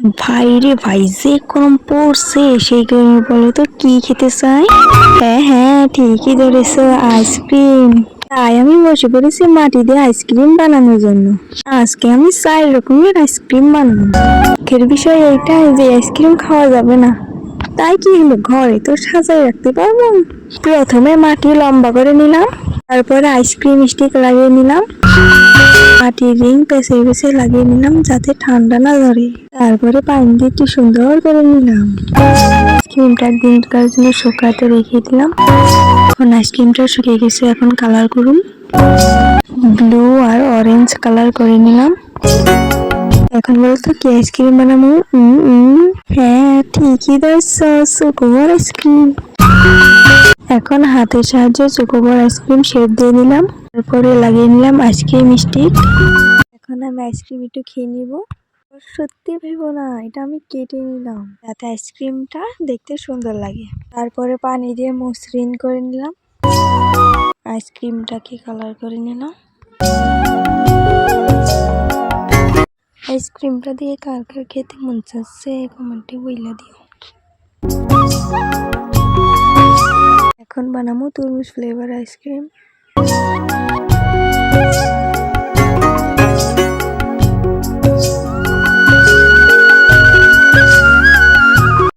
ভাই রে ভাই, যে কম পড়ছে, সেই গরমে বলো তো কি খেতে চাই হ্যাঁ হ্যাঁ ঠিকই ধরেছ, আইসক্রিম। তাই আমি বসে পড়েছি মাটি দিয়ে আইসক্রিম বানানোর জন্য। আজকে আমি চার রকমের আইসক্রিম বানাবো। দুঃখের বিষয় এইটাই যে আইসক্রিম খাওয়া যাবে না। তাই কি হলো? ঘরে তো সাজাই রাখতে পারব। প্রথমে মাটি লম্বা করে নিলাম। তারপরে আইসক্রিম স্টিক লাগিয়ে নিলাম। মাটির রিং পেছে পেছে লাগিয়ে নিলাম যাতে ঠান্ডা না ধরে। তারপরে পানি দিয়ে একটু সুন্দর করে নিলাম। আইসক্রিমটা দিনকার জন্য শুকাতে রেখে দিলাম। এখন আইসক্রিমটা শুকিয়ে গেছে, এখন কালার করুন। ব্লু আর অরেঞ্জ কালার করে নিলাম। এখন বলতো কি আইসক্রিম বানাবো? হ্যাঁ ঠিকই ধরছ আইসক্রিম এখন হাতের সাহায্যে চোকোবর আইসক্রিম শেপ দিয়ে নিলাম। তারপরে লাগিয়ে নিলাম আইসক্রিম স্টিক। এখন আমি আইসক্রিম একটু খেয়ে নিব। সত্যি ভেবো না, এটা আমি কেটে নিলাম। যাতে আইসক্রিমটা দেখতে সুন্দর লাগে। তারপরে পানি দিয়ে মসৃণ করে নিলাম। আইসক্রিমটাকে কালার করে নিলাম। আইসক্রিমটা দিয়ে কার কার খেতে মন চাচ্ছে, কমেন্টে বইলা দিও। এখন বানাবো তরমুজ ফ্লেভার আইসক্রিম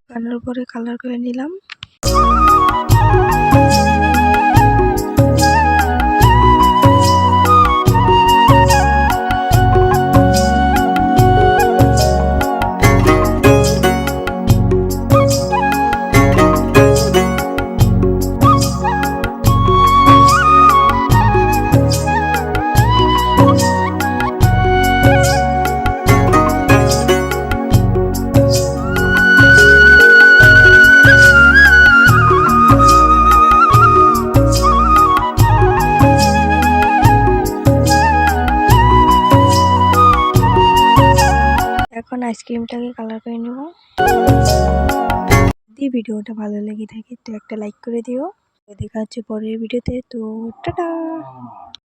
বানানোর পরে কালার করে নিলাম। আইসক্রিমটাকে কালার করে নেব। যদি ভিডিওটা ভালো লেগে থাকে, তো একটা লাইক করে দিও। দেখা হচ্ছে পরের ভিডিওতে, তো টাটা।